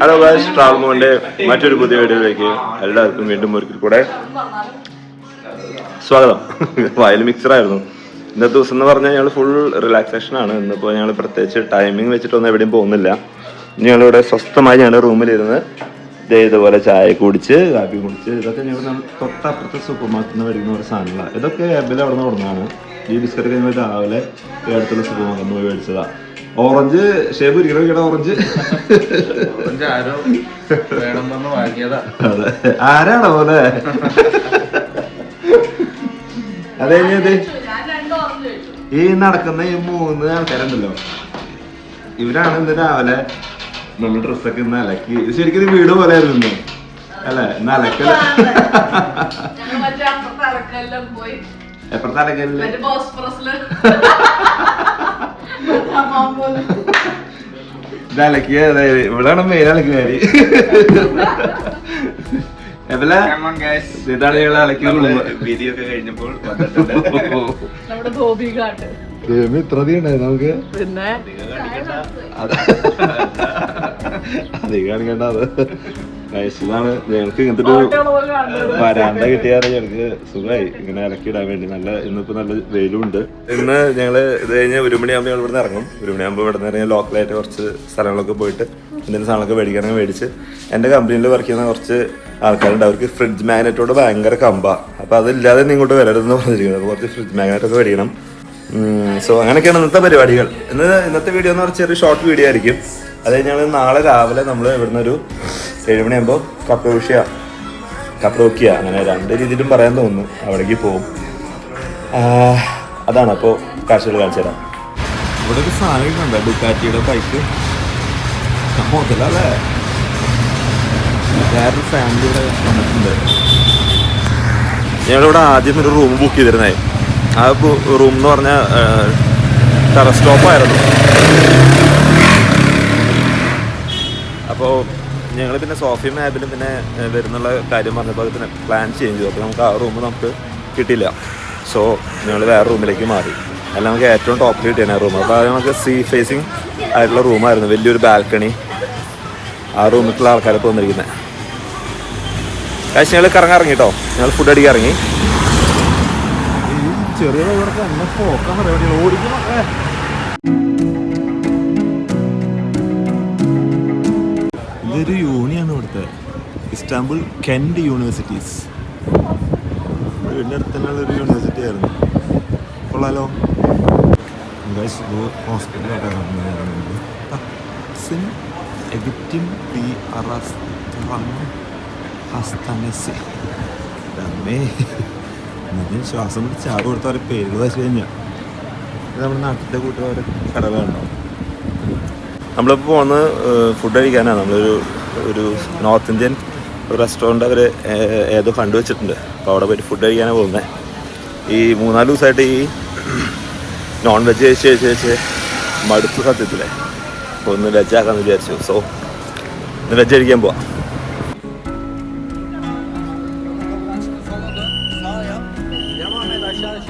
Hello guys ട്രാവൽമോന്റെ മറ്റൊരു പുതിയ വീഡിയോയിലേക്ക് എല്ലാവർക്കും വീണ്ടും ഒരിക്കൽ കൂടെ സ്വാഗതം. വയൽ മിക്സർ ആയിരുന്നു. ഇന്നത്തെ ദിവസം എന്ന് പറഞ്ഞാൽ ഞങ്ങൾ ഫുൾ റിലാക്സേഷൻ ആണ്. ഇന്നിപ്പോൾ ഞങ്ങൾ പ്രത്യേകിച്ച് ടൈമിംഗ് വെച്ചിട്ടൊന്നും എവിടെയും പോകുന്നില്ല. ഞങ്ങളിവിടെ സ്വസ്ഥമായി ഞങ്ങളുടെ റൂമിലിരുന്ന് ഇതുപോലെ ചായ കുടിച്ച് കാപ്പി കുടിച്ച് ഇതൊക്കെ ഞങ്ങൾ തൊട്ടപ്പുറത്തെ സൂപ്പർ മാർക്കറ്റിൽ നിന്ന് മേടിക്കുന്ന ഒരു സാധനങ്ങളാണ് ഇതൊക്കെ എബിൽ അവിടെ നിന്ന് കൊടുക്കുന്നതാണ് ഈ ബിസ്ക്കറ്റ് കഴിഞ്ഞാൽ രാവിലെ അടുത്തുള്ള സൂപ്പർ മാർക്കറ്റിൽ പോയി മേടിച്ചതാണ് ഓറഞ്ച് ഷേബ് ഇരിക്കണം ഇവിടെ ഓറഞ്ച്. ഓറഞ്ച് ആരോ വേണമെന്ന് വാങ്ങിയതാ. അതെ. ആരാണോ പോലെ അതെ ഇത്. ഈ നടക്കുന്ന ഈ മൂന്ന് ആൾക്കാരുണ്ടല്ലോ. ഇവരാണ് ഇന്ന് രാവിലെ നമ്മൾ ഡ്രസ്സൊക്കെ ഇന്ന് അലക്കി. ഇത് ശരിക്കും ഇത് വീട് പോലെ ആയിരുന്നു അല്ലെ? ഇന്ന് അലക്കൽ. പോയി. എപ്പുറത്തെ അലക്കലിൽ? മറ്റേ ബോസ്ഫറസിൽ ഇത് അലക്കിയ ഇവിടെയാണ് മെയിൻ എപ്പല ഇതാണ് ഞങ്ങൾ അലക്കിയ വീഡിയോ ഒക്കെ കഴിഞ്ഞപ്പോൾ വന്നിട്ടുണ്ട്. നമ്മുടെ ധോബികാട്ട് ഇത്ര ഉണ്ടായി നമുക്ക്. പിന്നെ അത്. അധികം കാണിക്കണ്ട അത്. നൈസിലാണ് ഞങ്ങൾക്ക് ഇങ്ങനത്തെ ഒരു വരാന്ത കിട്ടിയാൽ ഞങ്ങൾക്ക് സുഖമായി. ഇങ്ങനെ ഇറക്കിയിടാൻ വേണ്ടി നല്ല ഇന്നിപ്പോ നല്ല വെയിലും ഉണ്ട് ഇന്ന് ഞങ്ങൾ ഇത് കഴിഞ്ഞ് ഒരു മണിയാകുമ്പോൾ ഞങ്ങൾ ഇവിടുന്ന് ഇറങ്ങും. ഒരു മണിയാകുമ്പോൾ ഇവിടെ നിന്ന് ഇറങ്ങി ലോക്കലായിട്ട് കുറച്ച് സ്ഥലങ്ങളൊക്കെ പോയിട്ട് എന്തെങ്കിലും സാധനങ്ങളൊക്കെ മേടിക്കാനൊക്കെ മേടിച്ച് എന്റെ കമ്പനിയിൽ വർക്ക് ചെയ്യുന്ന കുറച്ച് ആൾക്കാരുണ്ട്. അവർക്ക് ഫ്രിഡ്ജ് മാഗ്നറ്റോട് ഭയങ്കര കമ്പ. അപ്പോൾ അതില്ലാതെ ഇങ്ങോട്ട് വരരുതെന്ന് പറഞ്ഞിരിക്കുന്നത് അപ്പൊ കുറച്ച് ഫ്രിഡ്ജ് മാഗ്നറ്റൊക്കെ മേടിക്കണം. സോ അങ്ങനെയൊക്കെയാണ് ഇന്നത്തെ പരിപാടികൾ. ഇന്ന് ഇന്നത്തെ വീഡിയോ എന്ന് പറഞ്ഞാൽ ചെറിയ ഷോർട്ട് വീഡിയോ ആയിരിക്കും. അത് ഞങ്ങൾ നാളെ രാവിലെ നമ്മൾ ഇവിടുന്ന് ഒരു ഏഴുമണിയാകുമ്പോൾ കപ്രോഷ്യ കപ്രോക്കിയ അങ്ങനെ രണ്ട് രീതിയിലും പറയാൻ തോന്നുന്നു. അവിടേക്ക് പോകും അതാണ് അപ്പോൾ കാഴ്ചകൾ കാണിച്ചു തരാം. ഇവിടെ ഒരു സാധനം കണ്ട ഡുക്കാറ്റിയുടെ ബൈക്ക് മുതലല്ലേ? വേറൊരു ഫാമിലി ഇവിടെ വന്നിട്ടുണ്ട്. ഞങ്ങളിവിടെ ആദ്യം ഒരു റൂം ബുക്ക് ചെയ്തിരുന്നേ. ആ റൂം എന്ന് പറഞ്ഞാൽ ടെറസ് ടോപ്പായിരുന്നു അപ്പോൾ ഞങ്ങൾ പിന്നെ സോഫിയും ആപ്പിലും പിന്നെ വരുന്നുള്ള കാര്യം പറഞ്ഞപ്പോൾ അത് പിന്നെ പ്ലാൻ ചേഞ്ച് ചെയ്തു. അപ്പോൾ നമുക്ക് ആ റൂം നമുക്ക് കിട്ടിയില്ല. സോ ഞങ്ങൾ വേറെ റൂമിലേക്ക് മാറി. അല്ല നമുക്ക് ഏറ്റവും ടോപ്പിൽ കിട്ടിയാണ് റൂം അപ്പോൾ അത് നമുക്ക് സീ ഫേസിങ് ആയിട്ടുള്ള റൂമായിരുന്നു വലിയൊരു ബാൽക്കണി ആ റൂമിലുള്ള ആൾക്കാരൊക്കെ വന്നിരിക്കുന്നത് കാശ് ഞങ്ങൾ കറങ്ങാൻ ഇറങ്ങി കേട്ടോ. ഞങ്ങൾ ഫുഡ് അടിക്കാൻ ഇറങ്ങി. ചെറിയ ഇസ്താംബുൾ കെൻഡ് യൂണിവേഴ്സിറ്റീസ് വീടിന്റെ അടുത്ത് തന്നെയുള്ള ഒരു യൂണിവേഴ്സിറ്റി ആയിരുന്നു കൊള്ളാലോ ഹോസ്പിറ്റൽ എഗിപ്റ്റിൻ പി ഹസ്തനസ്. അമ്മേ എന്നിട്ട് ശ്വാസം പിടിച്ച് ചാറ് കൊടുത്തവരെ പേര് വെച്ച് കഴിഞ്ഞാൽ ഇത് നമ്മുടെ നാട്ടിലെ കൂട്ടുകാരെ കടകളുണ്ടാവും നമ്മളിപ്പോൾ പോകുന്നത് ഫുഡ് കഴിക്കാനാണ്. നമ്മളൊരു ഒരു നോർത്ത് ഇന്ത്യൻ റെസ്റ്റോറന്റ് അവർ ഏതോ ഫണ്ട് വെച്ചിട്ടുണ്ട്. അപ്പോൾ അവിടെ പോയിട്ട് ഫുഡ് കഴിക്കാനാണ് പോകുന്നത് ഈ മൂന്നാൽ ദിവസമായിട്ട് ഈ നോൺ വെജ് കഴിച്ച് കഴിച്ച് കഴിച്ച് മടുത്തു സത്യത്തിലെ. അപ്പോൾ ഒന്ന് വെജ് ആക്കാമെന്ന് വിചാരിച്ചു. സോ ഒന്ന് വെജ് കഴിക്കാൻ പോവാം. ജാം ജോഹ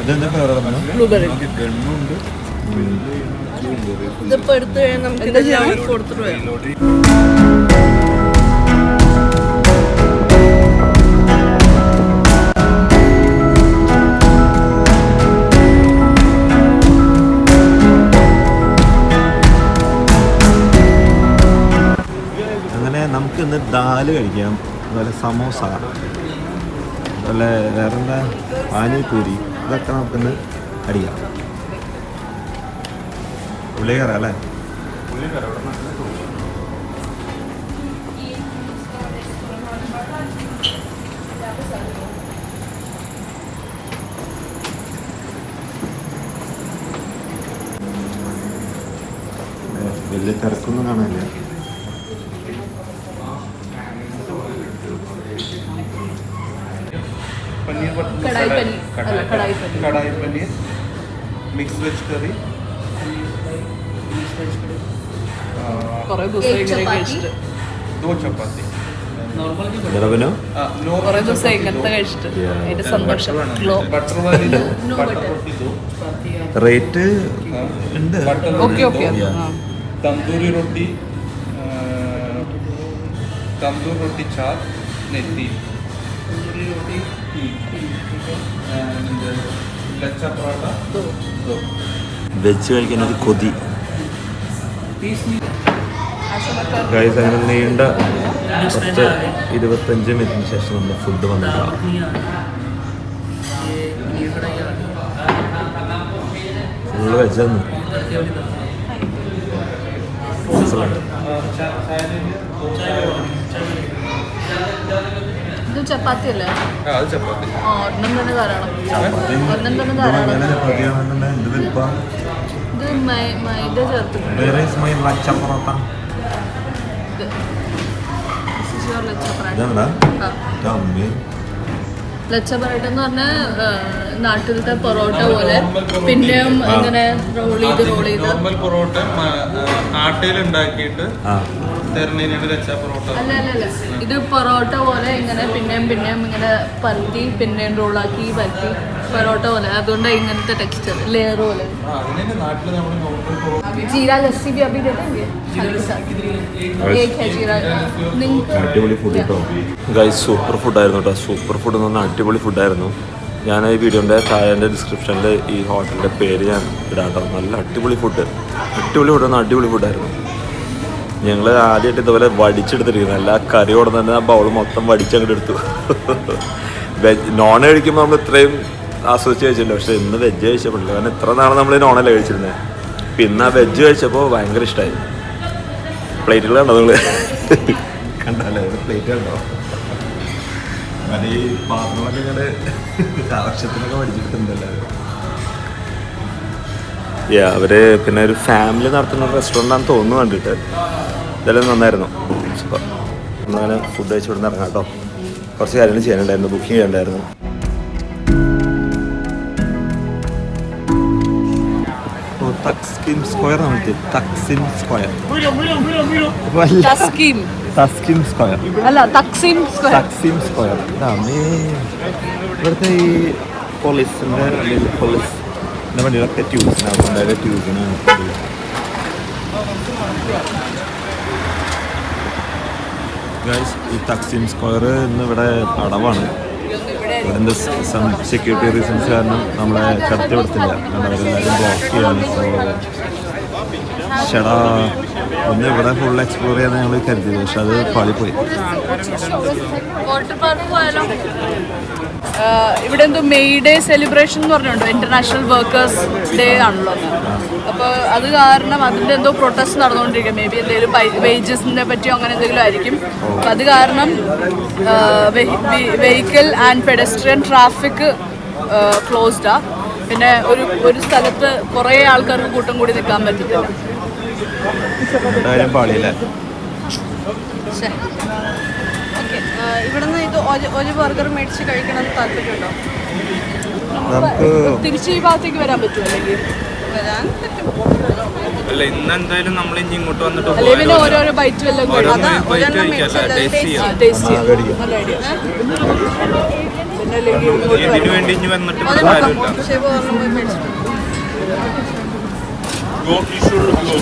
അതെന്താ പേരാ ബ്ലൂബെറി. ഇതിപ്പോ എടുത്തു കഴിഞ്ഞാൽ നമുക്ക് ഇതെല്ലാം കൊടുത്തിട്ട് വരാം അങ്ങനെ നമുക്ക് ഇന്ന് ദാൽ കഴിക്കാം. അതുപോലെ സമോസ. അതുപോലെ വേറെന്താ? പാനിപ്പൂരി ഇതൊക്കെ നമുക്കൊന്ന് അടിക്കാം. ഉള്ളി കയറാം അല്ലേ വലിയ തിരക്കൊന്നും കാണാനില്ല. കടായി പനീർ. മിക്സ് വെജ് കറി ചപ്പാത്തി? കുറേ റേറ്റ് ഉണ്ട്. തന്തൂരി റൊട്ടി തന്തൂർ റൊട്ടി ചാർ നെത്തി വെച്ച് കഴിക്കാൻ ഒരു കൊതി. ഗൈസ് അങ്ങനെ നീണ്ട പത്ത് ഇരുപത്തഞ്ച് മിനിറ്റിന് ശേഷം നമ്മൾ ഫുഡ് വന്നിട്ടുണ്ട്. ഫുള്ള് വെച്ചു മനസ്സിലാണ് ഇത് ചപ്പാത്തി അല്ലേ? हाँ അത് ചപ്പാത്തി. ആ ഒരെണ്ണം തന്നെ ധാരാളം. ഒരെണ്ണം തന്നെ ധാരാളം. ഇത് മൈ- മൈദ ചേർത്തിട്ടുണ്ട്. ഇത്. This is your ലച്ച paratha. ആ. ലച്ച പറാട്ട എന്ന് പറഞ്ഞാൽ നാട്ടിലത്തെ പൊറോട്ട പോലെ പിന്നെയും ഇങ്ങനെ റോൾ ചെയ്ത് റോൾ ചെയ്ത്. നോർമൽ പൊറോട്ട ആട്ടയിൽ ഉണ്ടാക്കിയിട്ട് അല്ല അല്ല അല്ല ഇത് പൊറോട്ട പോലെ ഇങ്ങനെ പിന്നെയും പിന്നെയും ഇങ്ങനെ പരത്തി പിന്നെയും റോളാക്കി പരത്തി പൊറോട്ട പോലെ അതുകൊണ്ട് ഇങ്ങനത്തെ ടെക്സ്ചർ ലെയർ പോലെ ആ, അതിനെ നാട്ടിൽ നമ്മൾ നോർമൽ പൊറോട്ട जीरा लस्सी भी अभी दे देंगे खाली साथ एक है जीरा നിങ്ങൾക്ക് അടിപൊളി ഫുഡ് കേട്ടോ ഗൈസ് സൂപ്പർ ഫുഡായിരുന്നു കേട്ടോ സൂപ്പർ ഫുഡ് എന്ന് പറഞ്ഞാൽ അടിപൊളി ഫുഡായിരുന്നു ഞാൻ ഈ വീഡിയോൻ്റെ താഴെ ഡിസ്ക്രിപ്ഷനിൽ ഈ ഹോട്ടലിൻ്റെ പേര് ഞാൻ ഇടാം കേട്ടോ നല്ല അടിപൊളി ഫുഡ് അടിപൊളി ഫുഡ് എന്നാൽ അടിപൊളി ഫുഡായിരുന്നു ഞങ്ങൾ ആദ്യമായിട്ട് ഇതുപോലെ വടിച്ചെടുത്തിരിക്കുന്നത്. എല്ലാ കറിയോടെ തന്നെ ആ ബൗൾ മൊത്തം വടിച്ചങ്ങോട്ട് എടുത്തു. വെജ് നോൺ കഴിക്കുമ്പോൾ നമ്മൾ ഇത്രയും ആസ്വദിച്ച് കഴിച്ചിട്ടുണ്ട്. പക്ഷേ ഇന്ന് വെജ് കഴിച്ചപ്പോഴില്ല കാരണം ഇത്ര നാളെ നമ്മൾ നോണല്ലേ കഴിച്ചിരുന്നത് പിന്നെ ആ വെജ് കഴിച്ചപ്പോൾ ഭയങ്കര ഇഷ്ടമായി പ്ലേറ്റുകൾ കണ്ടോ നിങ്ങൾ കണ്ടല്ലേ? പ്ലേറ്റ് കണ്ടോ? അത് ഈ പാത്രങ്ങളൊക്കെ ഇങ്ങനെ ആവശ്യത്തിനൊക്കെ പഠിച്ചിട്ടുണ്ടല്ലോ യാ അവർ പിന്നെ ഒരു ഫാമിലി നടത്തുന്ന റെസ്റ്റോറന്റ് ആണെന്ന് തോന്നുന്നു കണ്ടിട്ട്. ഇതെല്ലാം നന്നായിരുന്നു. സൂപ്പർ അങ്ങനെ ഫുഡ് കഴിച്ചു ഇവിടെ ഇറങ്ങാം കേട്ടോ. കുറച്ച് കാര്യങ്ങൾ ചെയ്യാനുണ്ടായിരുന്നു booking ചെയ്യണ്ടായിരുന്നു Taksim square Taksim square Taskim square അല്ല തക്സീം സ്ക്വയർ തക്സിം സ്ക്വയർ ഇവിടുത്തെ ഈ പോലീസിന്റെ അല്ലെങ്കിൽ ഗൈസ് ഈ തക്സിം സ്ക്വയർ ഇന്ന് ഇവിടെ അടവാണ് സം സെക്യൂരിറ്റി റീസൺസ് കാരണം നമ്മളെ കടത്തി കാരണം അവരെല്ലാവരും ബ്ലോക്ക് ചേടാ ഒന്ന് ഇവിടെ ഫുൾ എക്സ്പ്ലോർ ചെയ്യാൻ ഞങ്ങൾ കരുതി പക്ഷെ അത് പാളിപ്പോയി. ഇവിടെ എന്തോ മെയ് ഡേ സെലിബ്രേഷൻ എന്ന് പറഞ്ഞുണ്ടോ ഇന്റർനാഷണൽ വർക്കേഴ്സ് ഡേ ആണല്ലോ അപ്പോൾ അത് കാരണം അതിന്റെ എന്തോ പ്രൊട്ടസ്റ്റ് നടന്നുകൊണ്ടിരിക്കുക മേ ബി എന്തെങ്കിലും വേജസിനെ പറ്റിയോ അങ്ങനെ എന്തെങ്കിലും ആയിരിക്കും. അപ്പം അത് കാരണം വെഹിക്കിൾ ആൻഡ് പെഡസ്ട്രിയൻ ട്രാഫിക് ക്ലോസ്ഡാ പിന്നെ ഒരു ഒരു സ്ഥലത്ത് കുറേ ആൾക്കാർക്ക് കൂട്ടം കൂടി നിൽക്കാൻ പറ്റത്തില്ല. എന്തായാലും പാളിയല്ലേ ഇവിടുന്ന് ഇത് ഒരു ബർഗർ മേടിച്ച് കഴിക്കണം താല്പര്യമുണ്ടോ? നമുക്ക് തിരിച്ച് ഈ ഭാഗത്തേക്ക് വരാൻ പറ്റുമോ അല്ലെങ്കിൽ? വരാൻ പറ്റും. അല്ല ഇന്ന് എന്തായാലും നമ്മൾ ഇനി ഇങ്ങോട്ട് വന്നിട്ട് അല്ലെങ്കിൽ പിന്നെ ഓരോരോ ബൈറ്റ് വല്ലതും ഇതിനു വേണ്ടി ഇനി വന്നിട്ട് കാര്യമില്ല. ഷേപ്പ് ഒരെണ്ണം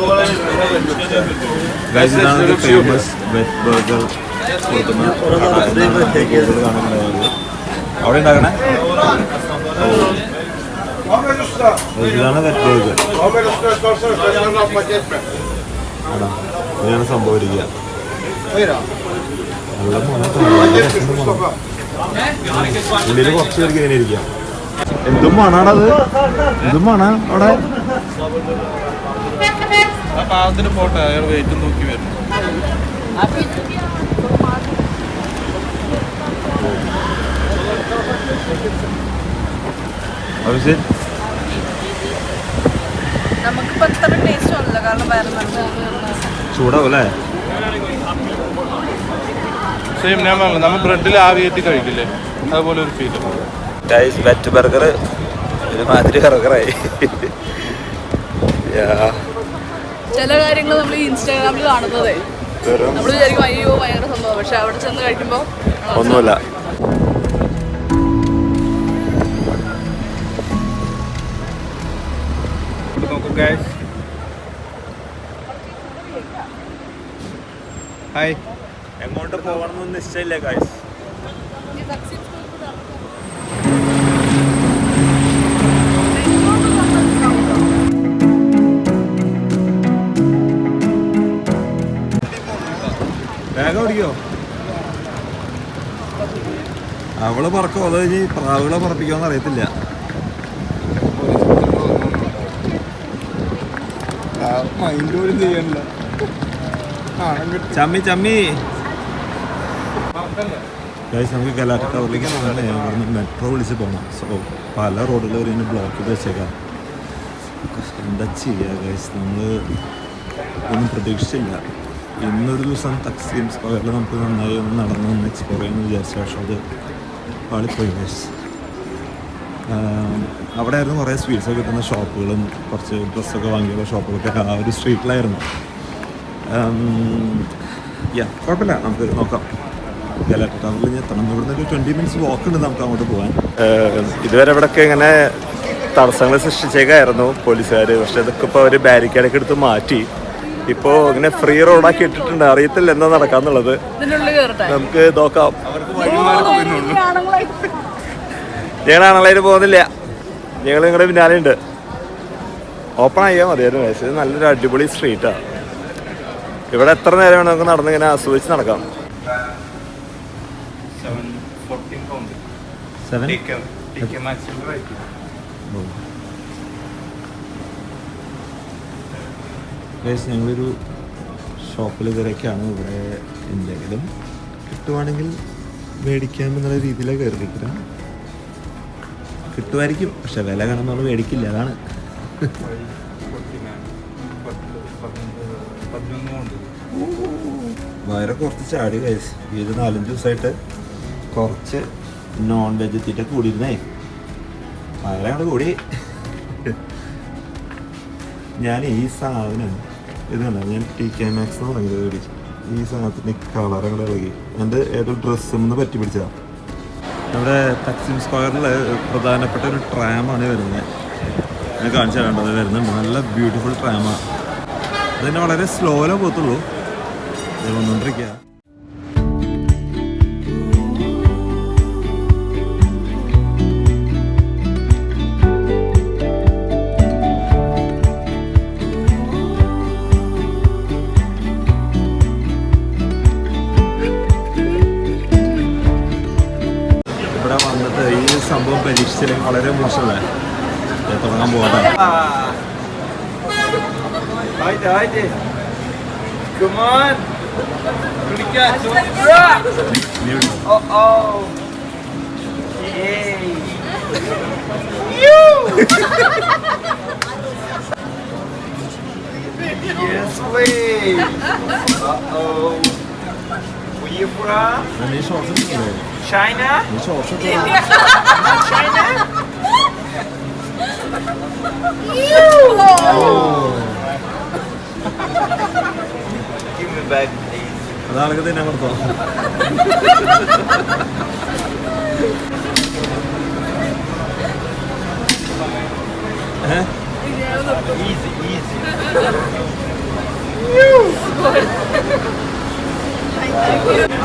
പോയി മേടിച്ചിട്ട് ഗൈസ് ഇതാണ് ഒരു ഫേമസ് വെറ്റ് ബർഗർ കൊടുക്കുന്ന കട. എന്നാണ് കൂടുതൽ കാണുന്നുണ്ടായത്. അവിടെ ഉണ്ടാക്കണേ ഇതാണ് വെറ്റ് ബർഗർ ആടാ ഇതാണ് സംഭവം ഇരിക്കുക നല്ല മണം നല്ല രസമുണ്ട് മണം. ഉള്ളിൽ കുറച്ച് പേർക്ക് ഇങ്ങനെ ഇരിക്കാം എന്തും മണാണത് എന്തും മണ അവിടെ? ആ പാവത്തിന് പോട്ടെ അയാൾ വെയിറ്റ് നോക്കി വരും. അഭിഷേക്? നമുക്കിപ്പോൾ അത്ര ടേസ്റ്റ് വന്നില്ല കാരണം വേറെ ചൂടാവൂലേ സെയിം ഞാൻ പറഞ്ഞു നമ്മൾ ബ്രെഡിൽ ആവി കയറ്റി കഴിക്കില്ലേ? അതുപോലെ ഒരു ഫീൽ ഗൈസ് വെറ്റ് ബർഗർ ഒരു മാതിരി ബർഗറായി ചില കാര്യങ്ങൾ നമ്മൾ ഇൻസ്റ്റാഗ്രാമിൽ കാണുന്നതേ. നമ്മൾ വിചാരിക്കും അയ്യോ ഭയങ്കര സംഭവം. പക്ഷെ അവിടെ ചെന്ന് കഴിക്കുമ്പോൾ ഒന്നുമില്ല. ഹായ് എങ്ങോട്ട് പോകണമെന്ന് നിശ്ചയില്ലേ ഗൈസ് വേഗം ഓടിക്കോ. അവൾ പറക്കോ? അതോ ഇനി പ്രാവുകളെ പറപ്പിക്കോന്ന് അറിയത്തില്ല. ചമ്മി ചമ്മി. നമുക്ക് കലാട്ട ടവറിലേക്ക് ഞാൻ ഇവിടുന്ന് മെട്രോ വിളിച്ച് പോകണം സോ പല റോഡുകൾ ഒരു ബ്ലോക്ക് ചെയ്ത് വെച്ചേക്കാം എന്താ ചെയ്യുക ഗൈസ്? നമ്മൾ ഒന്നും പ്രതീക്ഷിച്ചില്ല. ഇന്നൊരു ദിവസം തക്സീം സ്ക്വയറിൽ നമുക്ക് നന്നായി ഒന്ന് നടന്ന് ഒന്ന് എക്സ്പ്ലോർ ചെയ്യാമെന്ന് വിചാരിച്ച. പക്ഷേ അത് പാളിപ്പോയി ഗൈസ് അവിടെ ആയിരുന്നു കുറേ സ്വീറ്റ്സ് കിട്ടുന്ന ഷോപ്പുകളും കുറച്ച് ഡ്രസ്സൊക്കെ വാങ്ങിയുള്ള ഷോപ്പുകളൊക്കെ ആ ഒരു സ്ട്രീറ്റിലായിരുന്നു യാ കുഴപ്പമില്ല. നമുക്ക് നോക്കാം. ഗലാറ്റ ടവറിൽ എത്തണം. ഇവിടുന്ന് ഒരു ട്വന്റി മിനിറ്റ്സ് വാക്ക് ഉണ്ട് നമുക്ക് അങ്ങോട്ട് പോകാൻ ഇതുവരെ ഇവിടെയൊക്കെ ഇങ്ങനെ തടസ്സങ്ങൾ സൃഷ്ടിച്ചേക്കായിരുന്നു പോലീസുകാർ പക്ഷെ അതൊക്കെ ഇപ്പോൾ അവർ ബാരിക്കേഡൊക്കെ എടുത്ത് മാറ്റി. ഇപ്പോൾ ഇങ്ങനെ ഫ്രീ റോഡാക്കി ഇട്ടിട്ടുണ്ട്. അറിയത്തില്ല എന്താ നടക്കാന്നുള്ളത്. നമുക്ക് നോക്കാം. ഞങ്ങളാണല്ലോ പോകുന്നില്ല. ഞങ്ങൾ നിങ്ങളുടെ പിന്നാലെ ഉണ്ട്. ഓപ്പൺ ആയാൽ മതിയായിരുന്നു. ഇത് നല്ലൊരു അടിപൊളി സ്ട്രീറ്റാണ് ഇവിടെ എത്ര നേരം വേണം നമുക്ക് നടന്ന് ഇങ്ങനെ ആസ്വദിച്ച് നടക്കാം? Seven fourteen pound seven rate ഞങ്ങളൊരു ഷോപ്പിൽ ഇതുവരെയൊക്കെയാണ് ഇവിടെ എന്തെങ്കിലും കിട്ടുവാണെങ്കിൽ മേടിക്കാം എന്നുള്ള രീതിയിലാണ് കയറിയിരിക്കുക കിട്ടുമായിരിക്കും പക്ഷെ വില കാണുമ്പോൾ നമ്മൾ മേടിക്കില്ല അതാണ്. വയറെ കുറച്ച് ചാടി കഴിച്ച് ഈ ഒരു നാലഞ്ച് ദിവസമായിട്ട് കുറച്ച് നോൺ വെജ് തീറ്റ കൂടിയിരുന്നേ. വയറെ അങ്ങോട്ട് കൂടി. ഞാൻ ഈ സാധനം ഇത് കണ്ട ഞാൻ ടി കെ മാക്സ് എന്ന് പറയുന്നത് മേടിച്ചു ഈ സാധനത്തിന്റെ കളറുകളെ ഇളകി. എന്റെ ഏതോ ഡ്രസ്സിൽ നിന്ന് പറ്റി പിടിച്ചതാണ് നമ്മുടെ തക്സിം സ്ക്വയറിൽ പ്രധാനപ്പെട്ട ഒരു ട്രാമാണ് വരുന്നത് ഞാൻ കാണിച്ചു തരേണ്ടത് വരുന്നുണ്ട് നല്ല ബ്യൂട്ടിഫുൾ ട്രാമാണ് അതിന് വളരെ സ്ലോയിലേ പോകത്തുള്ളൂ. വന്നുകൊണ്ടിരിക്കുക masalah ik tolong ambo apa ah. haydi haydi come on Kulika, Oh oh. Hey. You. yes, please. Uh oh. Where you from? China? China? അതാണെങ്കിൽ തന്നെ അങ്ങോട്ട് തോന്നും Easy, easy.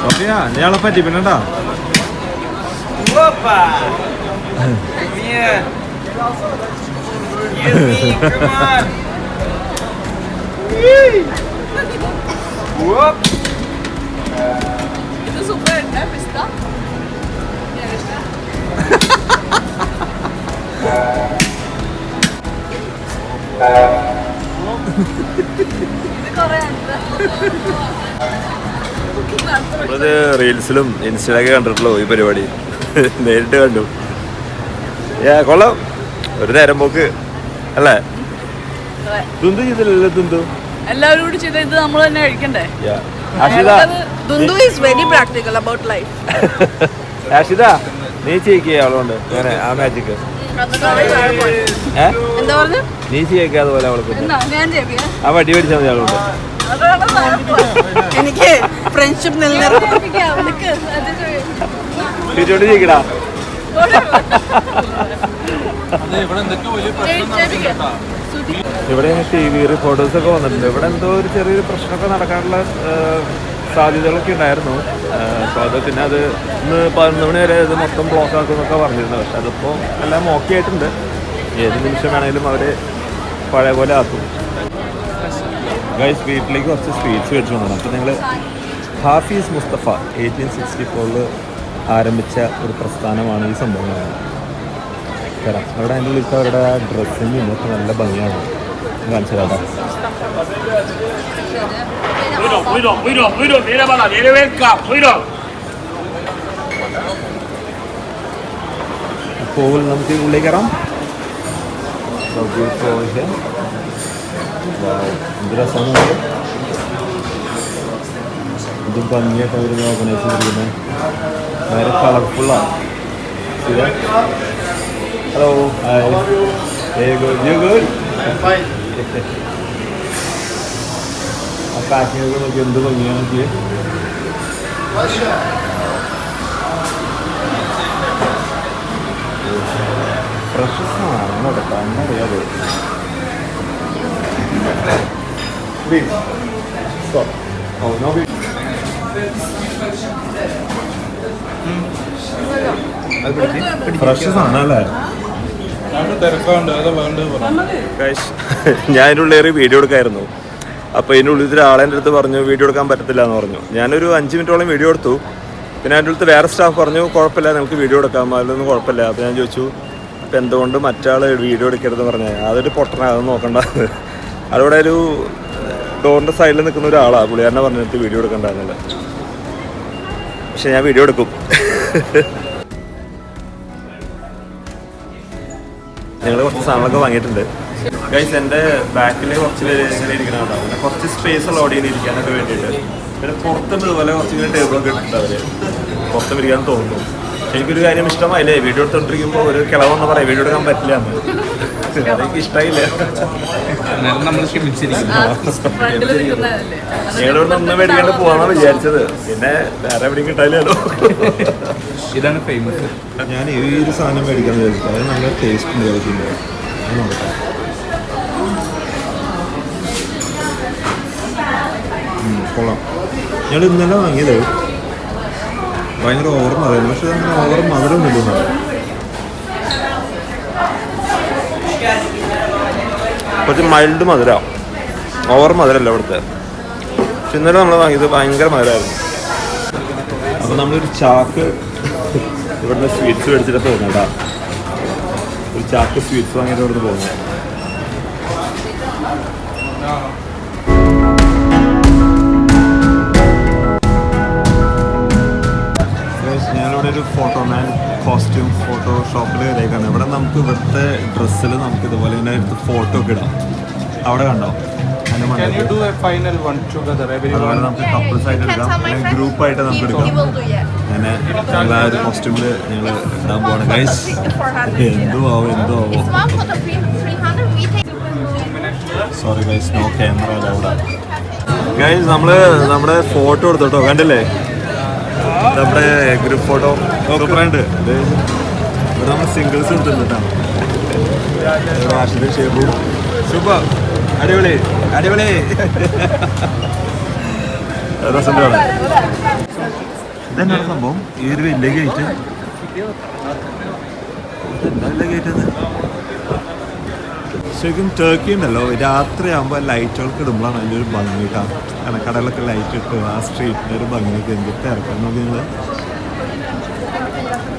സോഫിയ ഇയാളെ പറ്റി പിന്നെട്ടാ Opa! Нет! Язык, come on! Оп! ഇത് സൂപ്പർ ഉണ്ട് പിസ്ത Opa! നമ്മളത് റീൽസിലും ഇൻസ്റ്റയിലൊക്കെ കണ്ടിട്ടുള്ളൂ ഈ പരിപാടി നേരിട്ട് കണ്ടു ഏ കൊള്ളാം ഒരു നേരം പോക്ക് അല്ലേ? ദുന്തു ചെയ്തില്ലല്ലോ ദുന്തു എല്ലാവരും കൂടി ചെയ്ത ഇത് നമ്മൾ തന്നെ കഴിക്കണ്ടേ? Dundu is very practical about life Ashitha നീ ചെയ്യിക്കുക അവളുണ്ട് അങ്ങനെ ആ മാജിക്ക് നീ ചെയ്യിക്കുക അതുപോലെ അവൾക്ക് എന്നാ ഞാൻ ചെയ്യാം ആ വടി മേടിച്ചാൽ മതി അവളുണ്ട് എനിക്ക് ഫ്രണ്ട്ഷിപ്പ് നിലനിർത്തി ചുറ്റോട്ട് ചെയ്യിക്കടാ. അത് ഇവിടെ ടി വി റിപ്പോർട്ടേഴ്സ് ഒക്കെ വന്നിട്ടുണ്ട്. ഇവിടെ എന്തോ ഒരു ചെറിയൊരു പ്രശ്നമൊക്കെ നടക്കാനുള്ള സാധ്യതകളൊക്കെ ഉണ്ടായിരുന്നു. അത് പിന്നെ അത് ഇന്ന് പതിനൊന്ന് മണി വരെ ഇത് മൊത്തം ബ്ലോക്ക് ആക്കുമെന്നൊക്കെ പറഞ്ഞിരുന്നു. പക്ഷെ അതിപ്പോൾ എല്ലാം ഓക്കെ ആയിട്ടുണ്ട്. ഏത് നിമിഷം വേണമെങ്കിലും അവർ പഴയ പോലെ ആക്കും. ഗൈസ് വീട്ടിലേക്ക് കുറച്ച് സ്വീറ്റ്സ് മേടിച്ചു വന്നതാണ് അപ്പോൾ നിങ്ങൾ ഹാഫീസ് മുസ്തഫ എയ്റ്റീൻ സിക്സ്റ്റി ഫോറിൽ ആരംഭിച്ച ഒരു പ്രസ്ഥാനമാണ് ഈ സംഭവങ്ങൾ തരാം അവിടെ അതിന്റെ ഉള്ളിൽ അവരുടെ ആ ഡ്രസ്സിങ് ഇന്നത്തെ നല്ല ഭംഗിയാണ്. കാണിച്ചു കേട്ടോ. അപ്പോൾ നമുക്ക് ഉള്ളിൽ കയറാം. ഇത് ഭംഗിയായിട്ട് അവർ ഓർഗനൈസ് ചെയ്തിരിക്കുന്നത് വളരെ കളർഫുള്ളാണ് hello You good I'm fine. ആ പാക്കിംഗ് ഒക്കെ നോക്കി എന്ത് ഭംഗിയാണ് നോക്കിയേ ഫ്രഷ് സാധനം കേട്ടോ എന്നറിയാതെ ഫ്രഷ് സാധനം അല്ലേ ഞാൻ അതിന്റെ വീഡിയോ എടുക്കായിരുന്നു. അപ്പോൾ ഇതിന്റെ ഉള്ളിൽ ആളെ അടുത്ത് പറഞ്ഞു വീഡിയോ എടുക്കാൻ പറ്റത്തില്ല എന്ന് പറഞ്ഞു. ഞാനൊരു അഞ്ച് മിനിറ്റോളം വീഡിയോ എടുത്തു. പിന്നെ അതിന്റെ അടുത്ത് വേറെ സ്റ്റാഫ് പറഞ്ഞു കുഴപ്പമില്ല നമുക്ക് വീഡിയോ എടുക്കാം. അതിലൊന്നും കുഴപ്പമില്ല. അപ്പോൾ ഞാൻ ചോദിച്ചു അപ്പോൾ എന്തുകൊണ്ട് മറ്റാൾ വീഡിയോ എടുക്കരുതെന്ന് പറഞ്ഞത് അതൊരു പൊട്ടണ അതൊന്നും നോക്കണ്ട. അവിടെ ഒരു ഡോറിന്റെ സൈഡിൽ നിൽക്കുന്ന ഒരാളാണ് പുള്ളിയാരനെ പറഞ്ഞിട്ട് വീഡിയോ എടുക്കണ്ടെന്നുള്ളത് പക്ഷെ ഞാൻ വീഡിയോ എടുക്കും. ഞങ്ങൾ കുറച്ച് സാധനങ്ങളൊക്കെ വാങ്ങിയിട്ടുണ്ട്. ഗൈസ് എന്റെ ബാക്കിൽ കുറച്ച് പേര് ഇങ്ങനെ ഇരിക്കണുണ്ടാവും പിന്നെ കുറച്ച് സ്പേസ് ഉള്ള ഓടിയിൽ ഇരിക്കാനൊക്കെ വേണ്ടിയിട്ട്. പിന്നെ പുറത്തും ഇതുപോലെ കുറച്ച് ഇങ്ങനെ ടേബിളൊക്കെ ഇട്ടിട്ടുണ്ട് അവർ പുറത്തും ഇരിക്കാൻ തോന്നുന്നു. എനിക്കൊരു കാര്യം ഇഷ്ടമായില്ലേ? വീഡിയോ എടുത്തോണ്ടിരിക്കുമ്പോൾ ഒരു കിളവെന്ന് പറയാം. വീഡിയോ എടുക്കാൻ പറ്റില്ല എന്ന്. എനിക്ക് ഇഷ്ടമായില്ല എന്നാലും നമ്മൾ ക്ഷമിച്ചിരിക്കുന്നു. ഒന്ന് മേടിക്കാണ്ട് വിചാരിച്ചത്. പിന്നെ വേറെ എവിടെയും കിട്ടാനില്ലല്ലോ. ഇതാണ് ഫേമസ് ഞാൻ ഈ ഒരു സാധനം മേടിക്കാൻ വിചാരിച്ചു. അത് നല്ല ടേസ്റ്റ് ഉണ്ട് കഴിക്കുമ്പോൾ കൊള്ളാം. ഞങ്ങൾ ഇന്നലെ വാങ്ങിയത്. ഭയങ്കര ഓവർ മധുരം. പക്ഷെ അങ്ങനെ ഓവർ മധുരം ഒന്നുമില്ല കുറച്ച് മൈൽഡ് മധുരമാണ് ഓവർ മധുരമല്ല ഇവിടുത്തെ. ഇന്നലെ നമ്മൾ വാങ്ങിയത് ഭയങ്കര മധുരമായിരുന്നു അപ്പോൾ നമ്മളൊരു ചാക്ക് ഇവിടുന്ന് സ്വീറ്റ്സ് മേടിച്ചിട്ട് പോകുന്നതാ ഒരു ചാക്ക് സ്വീറ്റ്സ് വാങ്ങിയിട്ട് ഇവിടുന്ന് പോകുന്നത് ഒരു ഫോട്ടോമാൻ കോസ്റ്റ്യൂം ഫോട്ടോ ഷോപ്പിൽ കയറിയേക്കാണ് ഇവിടെ നമുക്ക് ഇവിടുത്തെ ഡ്രസ്സിൽ നമുക്ക് ഇതുപോലെ തന്നെ എടുത്ത് ഫോട്ടോ ഒക്കെ ഇടാം. അവിടെ കണ്ടോ? അതിന്റെ Can you do a final one together, അതുപോലെ everyone? നമുക്ക് കപ്പിൾസ് ആയിട്ട് എടുക്കാം. അല്ലെങ്കിൽ ഗ്രൂപ്പായിട്ട് നമുക്ക് എടുക്കാം. അങ്ങനെ ഞങ്ങൾ ആ ഒരു കോസ്റ്റ്യൂമിൽ ഞങ്ങൾ ഇടാൻ പോവാണ്. ഗൈസ് എന്തോ ആവോ എന്തോ ആവോ One for the 300, we take sorry guys no camera guys നമ്മൾ നമ്മുടെ ഫോട്ടോ എടുത്തോട്ടോ കണ്ടില്ലേ? നമ്മുടെ ഗ്രൂപ്പ് ഫോട്ടോ സൂപ്പറുണ്ട് നമ്മൾ സിംഗിൾസ് എടുത്തിട്ടാണ് റാഷിദ് ഷേബു. സൂപ്പർ. അടിപൊളി. അടിപൊളി. രസമാണ് ഇതെന്നാണ് സംഭവം? ഈ ഒരു വലിയ ഗേറ്റ് വലിയ ഗേറ്റ് ശരിക്കും ടർക്കി ഉണ്ടല്ലോ. രാത്രിയാകുമ്പോൾ ലൈറ്റുകൾക്ക് ഇടുമ്പോഴാണ് അതിന്റെ ഒരു ഭംഗി കാരണം കടലൊക്കെ ലൈറ്റ് ഇട്ട് ആ സ്ട്രീറ്റിന്റെ ഒരു ഭംഗിയൊക്കെ എന്തിട്ട് ഇറക്കാൻ നോക്കി നിങ്ങൾ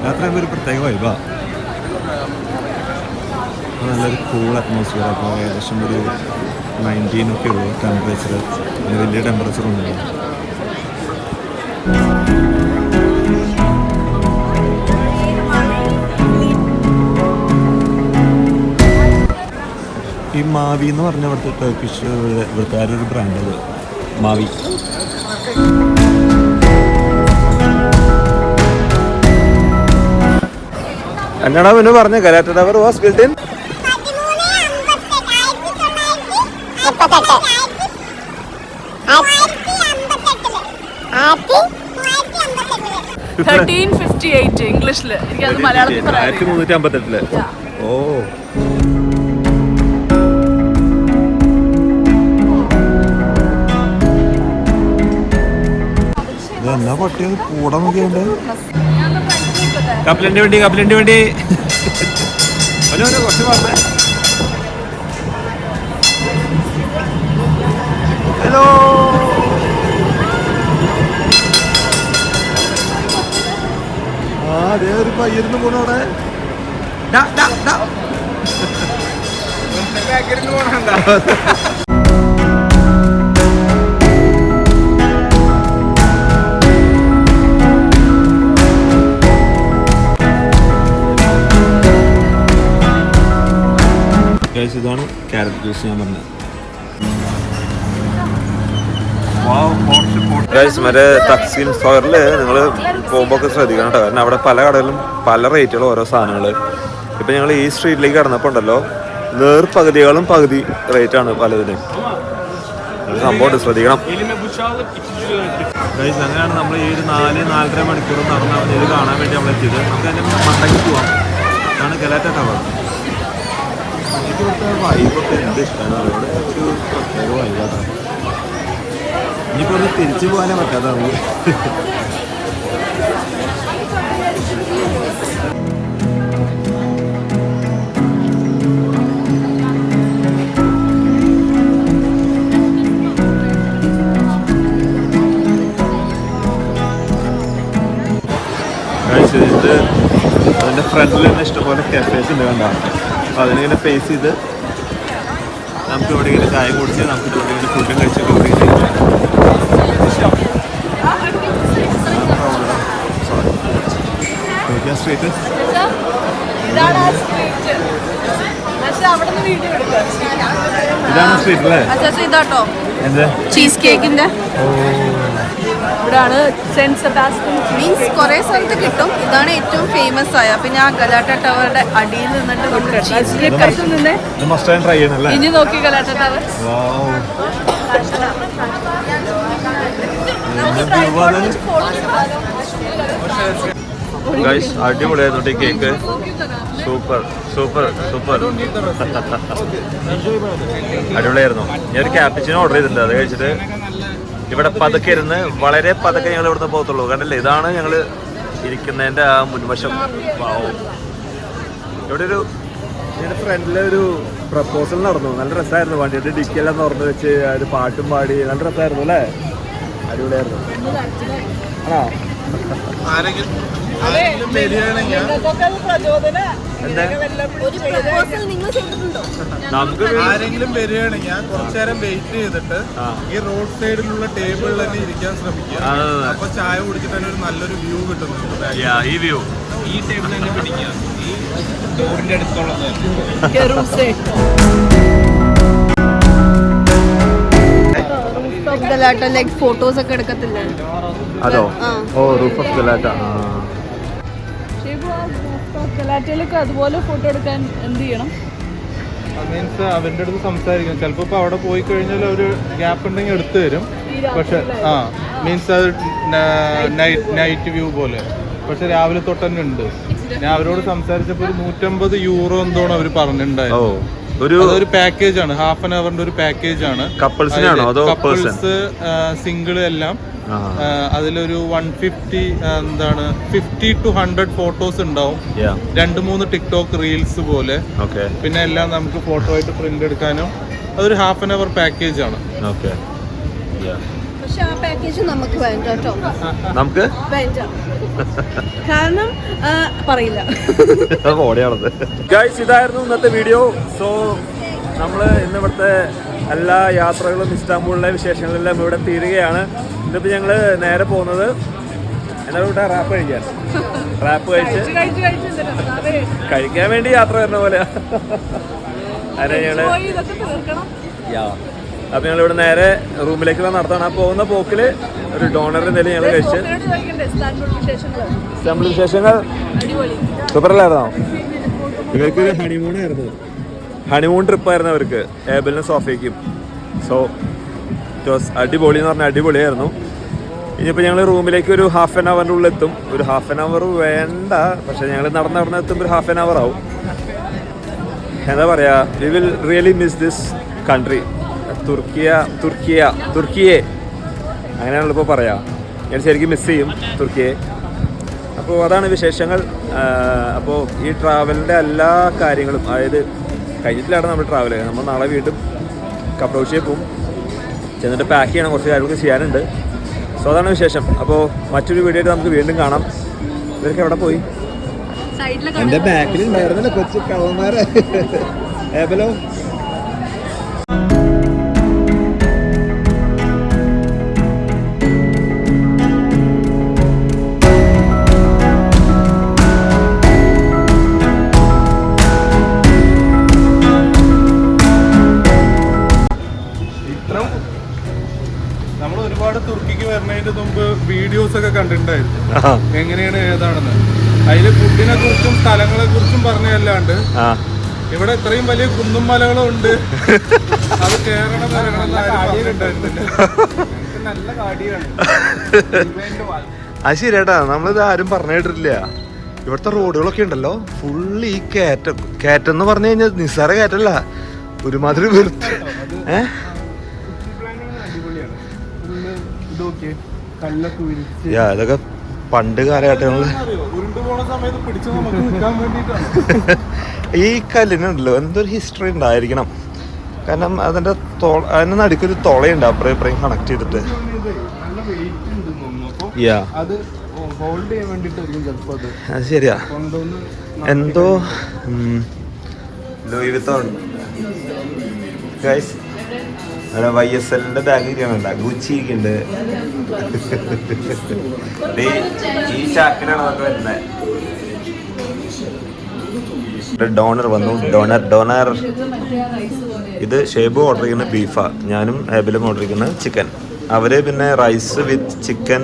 രാത്രിയാകുമ്പോൾ ഒരു പ്രത്യേക വൈബാ നല്ലൊരു കൂൾ അറ്റ്മോസ്ഫിയർ അപ്പോൾ ഏകദേശം ഒരു നയന്റീൻ ഒക്കെ ഉള്ളൂ ടെമ്പറേച്ചർ വലിയ ടെമ്പറേച്ചർ ഒന്നുമില്ല. മാവി എന്ന് പറഞ്ഞ ഇവിടുത്തെ ടർക്കിഷ് ഇവിടുത്തെ ഒരു ബ്രാൻഡ് മാവി. എന്നാണ് പിന്നെ പറഞ്ഞ Galata tower was build in എനിക്കത് മലയാളത്തിൽ ഓ. എന്നാ പട്ടിയത് കൂടെ നോക്കിയുണ്ട് കപ്പലിന്റെ വണ്ടി കപ്പലിന്റെ വണ്ടി. ഹലോ ഹലോ കുറച്ച് പറഞ്ഞേ ഹലോ. ആ അതെ ഒരു പയ്യരുന്ന് പോണവിടെ ഇതാണ് ക്യാരറ്റ് ജ്യൂസ് ഞാൻ പറഞ്ഞത്. ഗൈസ് മറ്റേ തക്സീം സ്ക്വയറിൽ നിങ്ങൾ പോകുമ്പോൾ ഒക്കെ ശ്രദ്ധിക്കണം കേട്ടോ. കാരണം അവിടെ പല കടകളിലും പല റേറ്റുകളും ഓരോ സാധനങ്ങൾ ഇപ്പം ഞങ്ങൾ ഈ സ്ട്രീറ്റിലേക്ക് കടന്നപ്പോൾ ഉണ്ടല്ലോ നേർ പകുതികളും പകുതി റേറ്റാണ് പലതിനും സംഭവമുണ്ട് ശ്രദ്ധിക്കണം. ഗൈസ് അങ്ങനെയാണ് നമ്മൾ ഈ ഒരു നാല് നാലര മണിക്കൂർ നടന്ന ഇത് കാണാൻ വേണ്ടി നമ്മൾ എത്തിയത് നമുക്ക് അതിന്റെ മണ്ടയ്ക്ക് പോവാം. അതാണ് ഗലാറ്റ ടവർ എനിക്ക് ഒന്ന് തിരിച്ചു പോകാനേ പറ്റാതാവും. ഇത് അതിന്റെ ഫ്രണ്ടിൽ തന്നെ ഇഷ്ടംപോലെ കഫേസ് ഉണ്ട് കണ്ട? അപ്പോൾ അതിനിങ്ങനെ ഫേസ് ചെയ്ത് നമുക്ക് ഇവിടെ ഇങ്ങനെ ചായ കുടിച്ച് നമുക്ക് ഇവിടെ ഇങ്ങനെ ഫുഡും കഴിച്ചൊക്കെ ഇവിടെ ഇങ്ങനെ സ്ട്രീറ്റ് ഇതാണ് സ്ട്രീറ്റ് അല്ലേ? ചീസ് കേക്കിന്റെ ഇവിടാണ് സെന്റ് സെബാസ്റ്റ്യൻ മീൻസ് കുറെ സ്ഥലത്ത് കിട്ടും. ഇതാണ് ഏറ്റവും ഫേമസ് ആയ. അപ്പൊ ഞാൻ ഗലാട്ട ടവറുടെ അടിയിൽ നിന്നിട്ട് നമ്മൾ ചീസ് കേക്ക് കഴിച്ചു നിന്നേ. ഇത് മസ്റ്റ് ടൈം ട്രൈ ചെയ്യണല്ലേ ഇനി നോക്കി ഗലാട്ട ടവർ. ഗൈസ് അടിപൊളിയായിരുന്നു ഈ കേക്ക് സൂപ്പർ സൂപ്പർ സൂപ്പർ അടിപൊളിയായിരുന്നു. ഞാൻ ഒരു ക്യാപ്റ്റിനും ഓർഡർ ചെയ്തിട്ടുണ്ട്. അത് കഴിച്ചിട്ട് ഇവിടെ പതുക്കെ ഇരുന്ന് വളരെ പതുക്കെ ഞങ്ങൾ ഇവിടുന്ന് പോകത്തുള്ളൂ. കണ്ടില്ലേ? ഇതാണ് ഞങ്ങൾ ഇരിക്കുന്നതിന്റെ ആ മുൻവശം. ഇവിടെ ഒരു ഇതിന്റെ ഫ്രണ്ടിലെ ഒരു പ്രപ്പോസൽ നടന്നു. നല്ല രസമായിരുന്നു. വണ്ടിയുടെ ഡിക്കെല്ലാം തുറന്ന് വെച്ച് ആ ഒരു പാട്ടും പാടി. നല്ല രസമായിരുന്നു അല്ലേ? അടിപൊളിയായിരുന്നു. ആണോ? എന്താ? നമുക്ക് ആരെങ്കിലും വരികയാണെങ്കിൽ കുറച്ചു നേരം വെയിറ്റ് ചെയ്തിട്ട് ഈ റോഡ് സൈഡിലുള്ള ടേബിളിൽ തന്നെ ഇരിക്കാൻ ശ്രമിക്കുക. അപ്പൊ ചായ കുടിച്ചിട്ട് തന്നെ ഒരു നല്ലൊരു വ്യൂ കിട്ടുന്നുണ്ട് ഈ വ്യൂ ഈ ടേബിൾ തന്നെ പിടിക്കുക. ഈ ഡോറിന്റെ അടുത്തുള്ളത് ഗലാട്ട ലൈക്ക് ഫോട്ടോസ് ഒക്കെ എടുക്കത്തില്ല? അതോ. ഓ റൂഫ് ഓഫ് ഗലാറ്റ കലാറ്റയിലൊക്കെ അതുപോലെ ഫോട്ടോ എടുക്കാൻ എന്ത് ചെയ്യണം? മീൻസ് അവരുടെ അടുത്ത് സംസാരിക്കണം. ചിലപ്പോ ഇപ്പൊ അവിടെ പോയി കഴിഞ്ഞാൽ ഒരു ഗ്യാപ്പ് ഉണ്ടെങ്കിൽ എടുത്തു തരും. പക്ഷെ ആ മീൻസ് അത് നൈറ്റ് നൈറ്റ് വ്യൂ പോലെ. പക്ഷെ രാവിലെ തൊട്ട് തന്നെ ഉണ്ട്. ഞാൻ അവരോട് സംസാരിച്ചപ്പോൾ ഒരു നൂറ്റമ്പത് യൂറോ എന്തോണം അവർ പറഞ്ഞിട്ടുണ്ടായിരുന്നു. ഒരു അതൊരു പാക്കേജ് ആണ്. ഹാഫ് ആൻ അവറിന്റെ ഒരു പാക്കേജ് ആണ്. കപ്പിൾസിനാണോ അതോ കപ്പിൾസ് സിംഗിൾ എല്ലാം. അതിലൊരു വൺ ഫിഫ്റ്റി എന്താണ് ഫിഫ്റ്റി ടു ഹൺഡ്രഡ് ഫോട്ടോസ് ഉണ്ടാവും. യാ രണ്ട് മൂന്ന് ടിക്ടോക്ക് റീൽസ് പോലെ. ഓക്കെ പിന്നെ എല്ലാം നമുക്ക് ഫോട്ടോ ആയിട്ട് പ്രിന്റ് എടുക്കാനും. അതൊരു ഹാഫ് ആൻ അവർ പാക്കേജ് ആണ്. ഓക്കെ പക്ഷെ ആ പാക്കേജ് നമുക്ക് വേണ്ട കേട്ടോ. നമുക്ക്? വേണ്ട. കാരണം പറയില്ല. ഓടിയാണത്. ഗൈസ് ഇതായിരുന്നു ഇന്നത്തെ വീഡിയോ സോ നമ്മൾ ഇന്നിവിടുത്തെ എല്ലാ യാത്രകളും ഇസ്താംബൂളിലെ വിശേഷങ്ങളെല്ലാം ഇവിടെ തീരുകയാണ്. ഇന്നിപ്പോൾ ഞങ്ങൾ നേരെ പോകുന്നത് എന്നാ കൂട്ടാ റാപ്പ് കഴിക്കാൻ. റാപ്പ് കഴിച്ച്. കഴിക്കാൻ വേണ്ടി യാത്ര വരുന്ന പോലെ അതെ ഞങ്ങൾ? യാ. അപ്പൊ ഞങ്ങൾ ഇവിടെ നേരെ റൂമിലേക്കുള്ള നടത്താണ്. ആ പോകുന്ന പോക്കിൽ ഒരു ഡോണർ എന്തെങ്കിലും ഞങ്ങൾ കഴിച്ച് സാമ്പിൾ ഇസ്താംബുൾ വിശേഷങ്ങൾ? അടിപൊളി. സൂപ്പറല്ലായിരുന്നോ? ഇവർക്ക് ഒരു ഹണിമൂൺ ആയിരുന്നു. ഹണിമൂൺ ട്രിപ്പ് ആയിരുന്നു അവർക്ക്. ഏബലിനും സോഫയ്ക്കും സോ ഇറ്റ് വാസ് അടിപൊളി എന്ന് പറഞ്ഞാൽ അടിപൊളിയായിരുന്നു. ഇനിയിപ്പോൾ ഞങ്ങൾ റൂമിലേക്ക് ഒരു ഹാഫ് ആൻ അവറിന്റെ ഉള്ളിൽ എത്തും ഒരു ഹാഫ് ആൻ അവർ വേണ്ട. പക്ഷേ ഞങ്ങൾ നടന്ന് നടന്ന് എത്തുമ്പോൾ ഒരു ഹാഫ് ആൻ അവർ ആവും. എന്താ പറയുക we will really miss this country Turkiye Turkiye Turkiye. അങ്ങനെയാണല്ലോ ഇപ്പോൾ പറയാം. ഞാൻ ശരിക്കും മിസ് ചെയ്യും തുർക്കിയെ. അപ്പോൾ അതാണ് വിശേഷങ്ങൾ. അപ്പോൾ ഈ ട്രാവലിന്റെ എല്ലാ കാര്യങ്ങളും അതായത് കഴിഞ്ഞിട്ടിലാണ് നമ്മൾ ട്രാവൽ ചെയ്യുന്നത്. നമ്മൾ നാളെ വീണ്ടും കപ്രോഷിയെ പോവും. ചെന്നിട്ട് പാക്ക് ചെയ്യണം കുറച്ച് കാര്യങ്ങളൊക്കെ ചെയ്യാനുണ്ട്. സോ അതാണ് വിശേഷം. അപ്പോൾ മറ്റൊരു വീഡിയോ ആയിട്ട് നമുക്ക് വീണ്ടും കാണാം. ഇവരൊക്കെ എവിടെ പോയി? സൈഡിലൊക്കെ എന്റെ ബാക്കിൽ ഉണ്ടായിരുന്നല്ലോ കൊച്ചു കള്ളന്മാരെ ഏബലോ? കണ്ടിട്ടുണ്ടായിരുന്നു. എങ്ങനെയാണ് ഏതാണെന്ന്. അതിൽ ഫുഡിനെ കുറിച്ചും സ്ഥലങ്ങളെ കുറിച്ചും പറഞ്ഞല്ലാണ്ട് ഇവിടെ ഇത്രയും വലിയ കുന്നും മലകളും ഉണ്ട്. അത് കേറണം നല്ല കാടിയാണ്. അത് ശരിയേട്ടാ നമ്മളിത് ആരും പറഞ്ഞിട്ടില്ല. ഇവിടുത്തെ റോഡുകളൊക്കെ ഉണ്ടല്ലോ. ഫുള്ള് ഈ കയറ്റം. കയറ്റം എന്ന് പറഞ്ഞു കഴിഞ്ഞാൽ നിസ്സാര കയറ്റല്ല. ഒരുമാതിരി വെറുത്ത് ഏഹ് ഇതൊക്കെ കല്ലൊക്കെ വിരിച്ച്. യാ ഇതൊക്കെ പണ്ട് കാലഘട്ടങ്ങളിൽ ഈ കല്ലിനുണ്ടല്ലോ എന്തൊരു ഹിസ്റ്ററി ഉണ്ടായിരിക്കണം. കാരണം അതിന്റെ തോള അതിന് നടുക്കൊരു തുളയുണ്ട് അപ്പുറം ഇപ്പുറം കണക്ട് ചെയ്തിട്ട്. യാ. അത് ശരിയാ. എന്തോ ലൂയി വിത്തോൺ ഗൈസ് അവിടെ വൈ എസ് എല്ലിന്റെ ബാഗ് ഇരിക്കണല്ല ഗുച്ചി ഇരിക്കുന്നുണ്ട് വരുന്നത് ഡോണർ വന്നു. Doner doner. ഇത് ഷേബു ഓർഡർ ചെയ്യുന്ന ബീഫാ ഞാനും ഏബിലും ഓർഡർ ചെയ്യുന്ന ചിക്കൻ അവർ പിന്നെ റൈസ് വിത്ത് ചിക്കൻ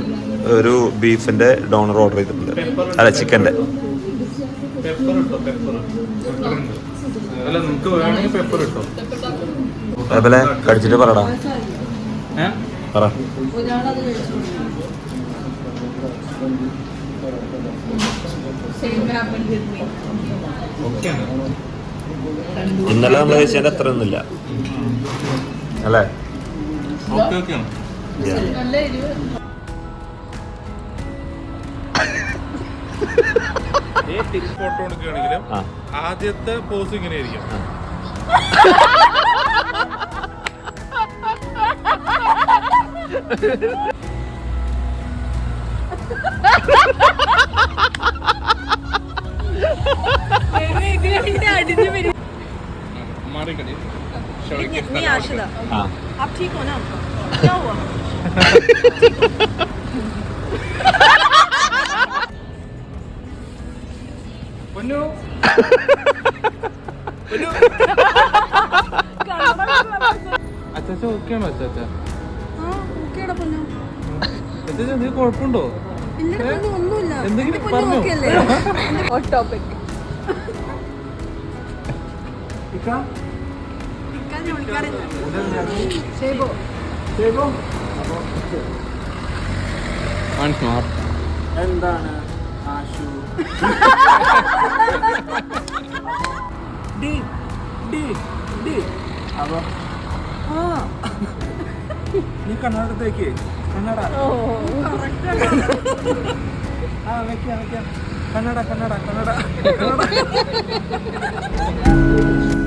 ഒരു ബീഫിന്റെ ഡോണർ ഓർഡർ ചെയ്തിട്ടുണ്ട്. അല്ല ചിക്കന്റെ പെപ്പർ ഇട്ടോ പെപ്പർ അല്ല നമുക്ക് വേണമെങ്കിൽ പെപ്പർ ഇട്ടോ? ഏബലെ കടിച്ചിട്ട് പറടാ. പറ. ഇന്നലെ നമ്മൾ കഴിച്ചതിന്റെ അത്ര ഒന്നുമില്ല അല്ലേ ഫോട്ടോ എടുക്കുകയാണെങ്കിലും ആദ്യത്തെ പോസ് ഇങ്ങനെ ആയിരിക്കും അടിഞ്ഞു വരും മാറിക്കടി നീ ആഷിത ആ आप ठीक हो ना क्या हुआ പൊന്നു അച്ചാച്ച ഓക്കെയാണോ അച്ചാച്ച അച്ചാച്ച കുഴപ്പമുണ്ടോ? ഇല്ല പൊന്നു ഒന്നുമില്ല. എന്തെങ്കിലും പറഞ്ഞോ? എന്താണ് ആശു? D D D. അപ്പൊ? ആ. നീ കണ്ണടത്തേക്ക്. കണ്ണട. ആ വെക്കാം വെക്കാം. കണ്ണട കണ്ണട കണ്ണട. കണ്ണട.